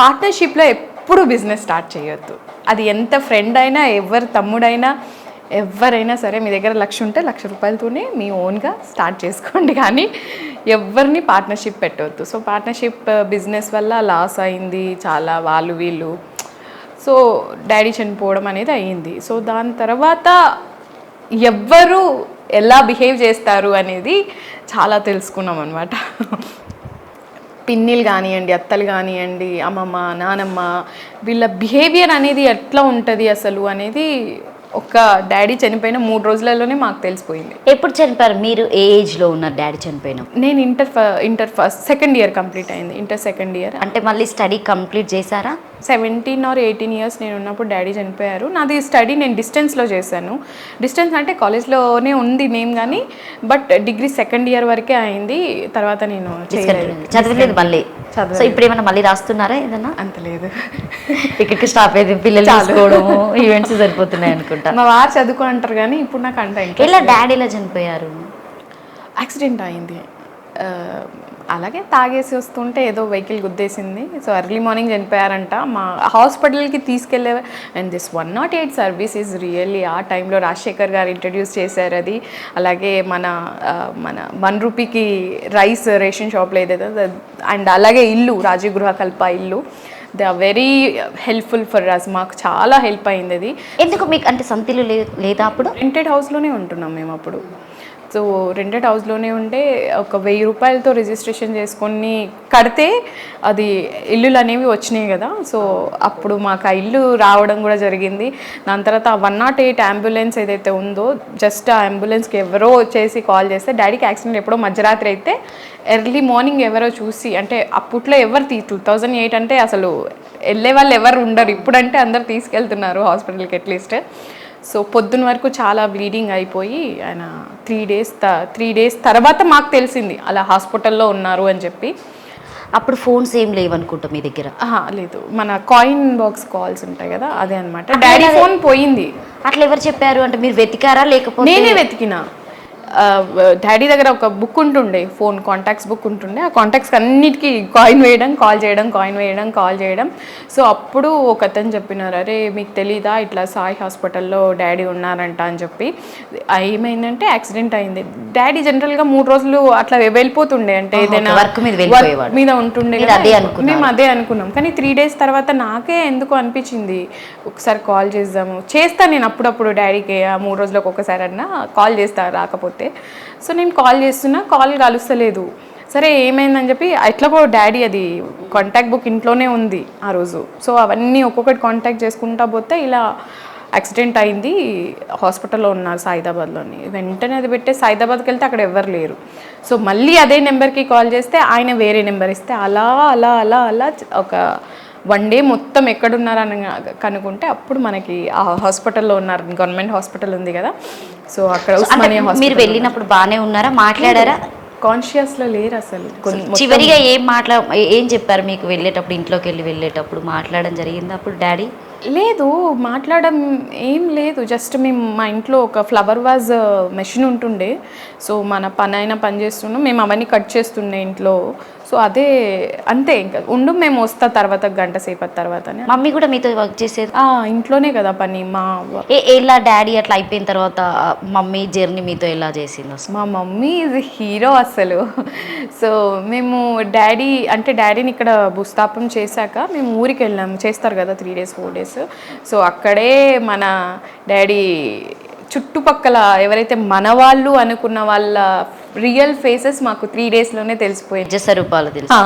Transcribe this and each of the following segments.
పార్ట్నర్షిప్లో ఎప్పుడు business start చేయొద్దు. అది ఎంత ఫ్రెండ్ అయినా ఎవరి తమ్ముడైనా ఎవరైనా సరే మీ దగ్గర లక్ష ఉంటే లక్ష రూపాయలతోనే మీ ఓన్గా స్టార్ట్ చేసుకోండి. కానీ ఎవరిని పార్ట్నర్షిప్ పెట్టవద్దు సో పార్ట్నర్షిప్ బిజినెస్ వల్ల లాస్ అయింది చాలా వాళ్ళు వీళ్ళు. సో డాడీ చనిపోవడం అనేది అయ్యింది సో దాని తర్వాత ఎవ్వరు ఎలా బిహేవ్ చేస్తారు అనేది చాలా తెలుసుకున్నాం అనమాట పిన్నిలు కానివ్వండి అత్తలు కానివ్వండి అమ్మమ్మ నానమ్మ వీళ్ళ బిహేవియర్ అనేది ఎట్లా ఉంటుంది అసలు అనేది ఒక డాడీ చనిపోయిన మూడు రోజులలోనే మాకు తెలిసిపోయింది. ఎప్పుడు చనిపోయారు? మీరు ఏ ఏజ్లో ఉన్నారు డాడీ చనిపోయిన? నేను ఇంటర్ ఫ- inter first second year complete అయింది ఇంటర్ సెకండ్ ఇయర్. అంటే మళ్ళీ స్టడీ కంప్లీట్ చేశారా? సెవెంటీన్ ఆర్ ఎయిటీన్ ఇయర్స్ నేను ఉన్నప్పుడు డాడీ చనిపోయారు. నాది స్టడీ నేను డిస్టెన్స్లో చేశాను. డిస్టెన్స్ అంటే కాలేజ్లోనే ఉంది నేమ్ కానీ బట్ డిగ్రీ సెకండ్ ఇయర్ వరకే అయింది. తర్వాత నేను చదవలేదు మళ్ళీ. సో ఇప్పుడు ఏమైనా మళ్ళీ రాస్తున్నారా ఏదన్నా అంత లేదు. ఇక్కడికి స్టాప్ అయింది. పిల్లలు చూసుకోవడము ఈవెంట్స్ సరిపోతున్నాయి అనుకుంటా. మా వారు చదువుకో అంటారు కానీ ఇప్పుడు నాకు అంట ఇంట్రెస్ట్ ఎలా డాడీ ఎలా చనిపోయారు? యాక్సిడెంట్ అయింది. అలాగే తాగేసి వస్తుంటే ఏదో వెహికల్ గుద్దేసింది. సో ఎర్లీ మార్నింగ్ చనిపోయారంట. మా హాస్పిటల్కి తీసుకెళ్ళే and this one nought eight service is really ఆ టైంలో రాజశేఖర్ గారు ఇంట్రడ్యూస్ చేశారు అది. అలాగే మన మన వన్ రూపీకి రైస్ రేషన్ షాప్లో ఏదైతే అండ్ అలాగే ఇల్లు రాజీవ్ గృహ కల్ప ఇల్లు. They are very helpful for us మాకు చాలా హెల్ప్ అయింది అది. ఎందుకు మీకు అంటే లే- లేదా అప్పుడు? రెంటెడ్ హౌస్లోనే ఉంటున్నాం మేము అప్పుడు. సో రెంటెడ్ హౌస్లోనే ఉంటే ఒక వెయ్యి రూపాయలతో రిజిస్ట్రేషన్ చేసుకొని కడితే అది ఇల్లులు అనేవి వచ్చినాయి కదా. సో అప్పుడు మాకు ఆ ఇల్లు రావడం కూడా జరిగింది. దాని తర్వాత వన్ నాట్ ఎయిట్ అంబులెన్స్ ఏదైతే ఉందో జస్ట్ ఆ అంబులెన్స్కి ఎవరో చేసి కాల్ చేస్తే డాడీకి యాక్సిడెంట్ ఎప్పుడో మధ్యరాత్రి అయితే ఎర్లీ మార్నింగ్ ఎవరో చూసి అంటే అప్పట్లో ఎవరు తీ టూ థౌజండ్ ఎయిట్ అంటే అసలు వెళ్ళే వాళ్ళు ఎవరు ఉండరు. ఇప్పుడంటే అందరు తీసుకెళ్తున్నారు హాస్పిటల్కి అట్లీస్ట్. సో పొద్దున వరకు చాలా బ్లీడింగ్ అయిపోయి ఆయన త్రీ డేస్ త త్రీ డేస్ తర్వాత మాకు తెలిసింది అలా హాస్పిటల్లో ఉన్నారు అని చెప్పి. అప్పుడు ఫోన్స్ ఏం లేవనుకుంటా మీ దగ్గర? లేదు. మన కాయిన్ బాక్స్ కాల్స్ ఉంటాయి కదా అదే అనమాట డాడీ ఫోన్ పోయింది. అట్లా ఎవరు చెప్పారు? అంటే మీరు వెతికారా లేకపోతే? నేనే వెతికిన. డాడీ దగ్గర ఒక బుక్ ఉంటుండే ఫోన్ కాంటాక్ట్స్ బుక్ ఉంటుండే. ఆ కాంటాక్ట్స్ అన్నిటికీ కాయిన్ వేయడం కాల్ చేయడం కాయిన్ వేయడం కాల్ చేయడం. సో అప్పుడు ఒక అతను చెప్పినారు అరే మీకు తెలీదా? ఇట్లా సాయి హాస్పిటల్లో డాడీ ఉన్నారంట అని చెప్పి. ఏమైందంటే యాక్సిడెంట్ అయింది. డాడీ జనరల్గా మూడు రోజులు అట్లా వెళ్ళిపోతుండే. అంటే ఏదైనా work మీద ఉంటుండే. మేము అదే అనుకున్నాం. కానీ త్రీ డేస్ తర్వాత నాకే ఎందుకు అనిపించింది? ఒకసారి కాల్ చేద్దాము. చేస్తా నేను అప్పుడప్పుడు డాడీకి ఆ మూడు రోజులకు ఒకసారి అన్నా కాల్ చేస్తా రాకపోతే. సో నేను కాల్ చేస్తున్నా కాల్ కలుస్తలేదు. సరే ఏమైందని చెప్పి ఎట్లా కూడా డాడీ అది కాంటాక్ట్ బుక్ ఇంట్లోనే ఉంది ఆ రోజు. సో అవన్నీ ఒక్కొక్కటి కాంటాక్ట్ చేసుకుంటా పోతే ఇలా యాక్సిడెంట్ అయింది హాస్పిటల్లో ఉన్నారు సాయిదాబాద్లోని. వెంటనే అది పెట్టే సాయిదాబాద్కి వెళ్తే అక్కడ ఎవరు లేరు. సో మళ్ళీ అదే నెంబర్కి కాల్ చేస్తే ఆయన వేరే నెంబర్ ఇస్తే అలా అలా అలా అలా ఒక వన్ డే మొత్తం ఎక్కడున్నారని కనుక్కుంటే అప్పుడు మనకి ఆ హాస్పిటల్లో ఉన్నారు గవర్నమెంట్ హాస్పిటల్ ఉంది కదా. సో అక్కడ ఉస్మానియా మీరు వెళ్ళినప్పుడు బాగానే ఉన్నారా? మాట్లాడారా? కాన్షియస్లో లేరు అసలు. చివరిగా ఏం మాట్లా ఏం చెప్పారు మీకు వెళ్ళేటప్పుడు ఇంట్లోకి వెళ్ళి వెళ్ళేటప్పుడు మాట్లాడడం జరిగింది అప్పుడు డాడీ? లేదు మాట్లాడడం ఏం లేదు. జస్ట్ మేము మా ఇంట్లో ఒక ఫ్లవర్ వాజ్ మెషిన్ ఉంటుండే. సో మన పని అయినా పని చేస్తున్నాం. మేము అవన్నీ కట్ చేస్తుండే ఇంట్లో. సో అదే అంతే ఇంకా. ఉండు మేము వస్తా తర్వాత గంట సేపటి తర్వాత. మమ్మీ కూడా మీతో వర్క్ చేసేది? ఇంట్లోనే కదా పని. మా ఏ ఎలా డాడీ అట్లా అయిపోయిన తర్వాత మమ్మీ జర్నీ మీతో ఎలా చేసింది మా మమ్మీ ఇది హీరో అసలు. సో మేము డాడీ అంటే డాడీని ఇక్కడ భూస్థాపం చేశాక మేము ఊరికి వెళ్ళాము చేస్తారు కదా three days four days so అక్కడే మన డాడీ చుట్టుపక్కల ఎవరైతే మన వాళ్ళు అనుకున్న వాళ్ళ రియల్ ఫేసెస్ మాకు త్రీ డేస్లోనే తెలిసిపోయింది నిజ స్వరూపాలు తెలుసు.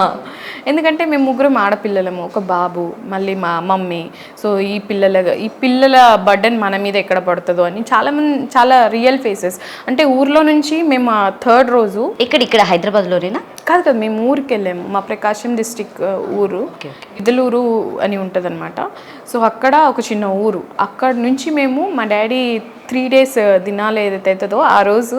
ఎందుకంటే మేము ముగ్గురం ఆడపిల్లలము. ఒక బాబు మళ్ళీ మా మమ్మీ. సో ఈ పిల్లల ఈ పిల్లల బర్డెన్ మన మీద ఎక్కడ పడుతుందో అని చాలా మంది చాలా రియల్ ఫేసెస్. అంటే ఊర్లో నుంచి మేము థర్డ్ రోజు ఇక్కడ ఇక్కడ హైదరాబాద్లోనేనా? కాదు కదా మేము ఊరికి వెళ్ళాము మా ప్రకాశం డిస్టిక్ ఊరు. ఇదలూరు అని ఉంటుంది సో అక్కడ ఒక చిన్న ఊరు. అక్కడ నుంచి మేము మా డాడీ త్రీ డేస్ దినాలు ఏదైతే అవుతుందో ఆ రోజు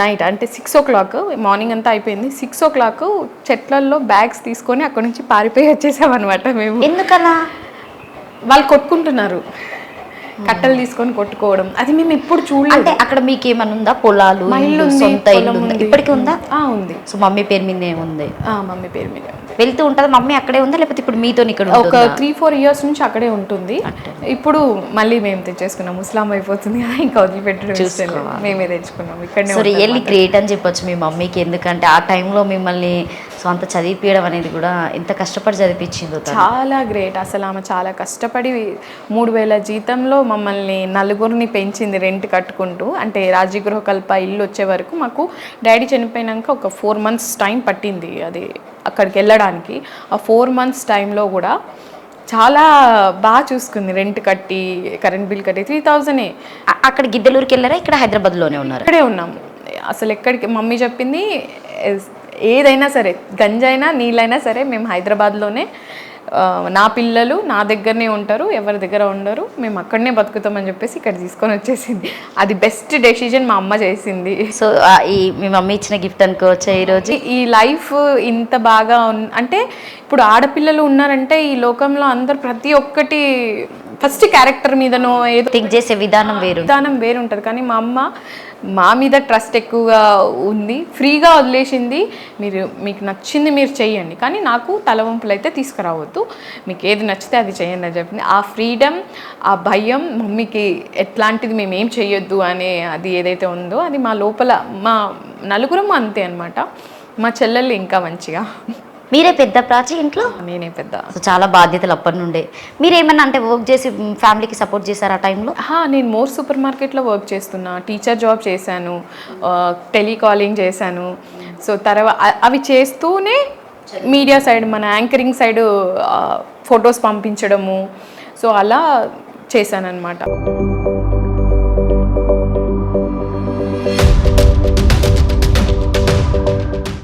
నైట్ అంటే సిక్స్ ఓ క్లాక్ మార్నింగ్ అంతా అయిపోయింది. సిక్స్ ఓ క్లాక్ చెట్లల్లో బ్యాగ్స్ తీసుకొని అక్కడ నుంచి పారిపోయి వచ్చేసామన్నమాట మేము. ఎందుకలా? వాళ్ళు కొట్టుకుంటున్నారు. కట్టెలు తీసుకొని కొట్టుకోవడం. అది మేము ఎప్పుడు అంటే చూడలేదు అక్కడ మీకు ఏమైనా ఉందా పొలాలు సొంత ఇల్లు. ఇప్పటికీ ఉందా? ఆ, ఉంది. సో మమ్మీ పేరు మీద ఏముంది ఆ, మమ్మీ పేరు మీద ఉంది. వెళ్తూ ఉంటుందా? మమ్మీ అక్కడే ఉందా? లేకపోతే ఇప్పుడు మీతో ఇక్కడ ఒక? త్రీ ఫోర్ ఇయర్స్ నుంచి అక్కడే ఉంటుంది. ఇప్పుడు మళ్ళీ మేము తెచ్చేసుకున్నాం. ముస్లాం అయిపోతుంది కదా ఇంకా వదిలిపెట్టడం. మేమే తెచ్చుకున్నాం. ఉంటుంది రియల్లీ గ్రేట్ అని చెప్పొచ్చు మీ మమ్మీకి. ఎందుకంటే ఆ టైంలో మిమ్మల్ని సొంత చదివిపించడం అనేది కూడా ఎంత కష్టపడి చదివిపించిందో తను. చాలా గ్రేట్. అసలు ఆమె చాలా కష్టపడి మూడు వేల జీతంలో మమ్మల్ని నలుగురిని పెంచింది రెంట్ కట్టుకుంటూ. అంటే రాజగృహ కల్ప ఇల్లు వచ్చే వరకు మాకు డాడీ చనిపోయినాక ఒక ఫోర్ మంత్స్ టైం పట్టింది అది అక్కడికి వెళ్ళడానికి. ఆ ఫోర్ మంత్స్ టైంలో కూడా చాలా బాగా చూసుకుంది రెంట్ కట్టి కరెంట్ బిల్ కట్టి. త్రీ థౌజండే అక్కడ గిద్దలూరుకి వెళ్ళారా? ఇక్కడ హైదరాబాద్లోనే ఉన్నారు? ఇక్కడే ఉన్నాం. అసలు ఎక్కడికి మమ్మీ చెప్పింది ఏదైనా సరే గంజైనా నీళ్ళైనా సరే మేము హైదరాబాద్లోనే నా పిల్లలు నా దగ్గరనే ఉంటారు ఎవరి దగ్గర ఉండరు మేము అక్కడనే బతుకుతామని చెప్పేసి ఇక్కడ తీసుకొని వచ్చేసింది. అది బెస్ట్ డెసిజన్ మా అమ్మ చేసింది. సో ఈ మీ మమ్మీ ఇచ్చిన గిఫ్ట్ అనుకోవచ్చా ఈరోజు ఈ- ఈ లైఫ్ ఇంత బాగా ఉన్- అంటే ఇప్పుడు ఆడపిల్లలు ఉన్నారంటే ఈ లోకంలో అందరు ప్రతి ఒక్కటి ఫస్ట్ క్యారెక్టర్ మీదనో ఏదో థింక్ చేసే విధానం వేరు. విధానం వేరు ఉంటుంది కానీ మా అమ్మ మా మీద ట్రస్ట్ ఎక్కువగా ఉంది. ఫ్రీగా వదిలేసింది. మీరు మీకు నచ్చింది మీరు చేయండి కానీ నాకు తలవంపులు అయితే తీసుకురావద్దు. మీకు ఏది నచ్చితే అది చేయండి అని చెప్పింది. ఆ ఫ్రీడమ్ ఆ భయం మమ్మీకి ఎట్లాంటిది మేము ఏం చేయొద్దు అనే అది ఏదైతే ఉందో అది మా లోపల మా నలుగురం అంతే అనమాట మా చెల్లెళ్ళు ఇంకా మంచిగా. మీరే పెద్ద ప్రాచి ఇంట్లో? నేనే పెద్ద. సో చాలా బాధ్యతలు అప్పటి నుండే. మీరు ఏమన్నా అంటే వర్క్ చేసి ఫ్యామిలీకి సపోర్ట్ చేశారు ఆ టైంలో నేను మోర్ సూపర్ మార్కెట్లో వర్క్ చేస్తున్నా. టీచర్ జాబ్ చేశాను. టెలికాలింగ్ చేశాను. సో తర్వాత అవి చేస్తూనే మీడియా సైడ్ మన యాంకరింగ్ సైడ్ ఫొటోస్ పంపించడము. సో అలా చేశాను అనమాట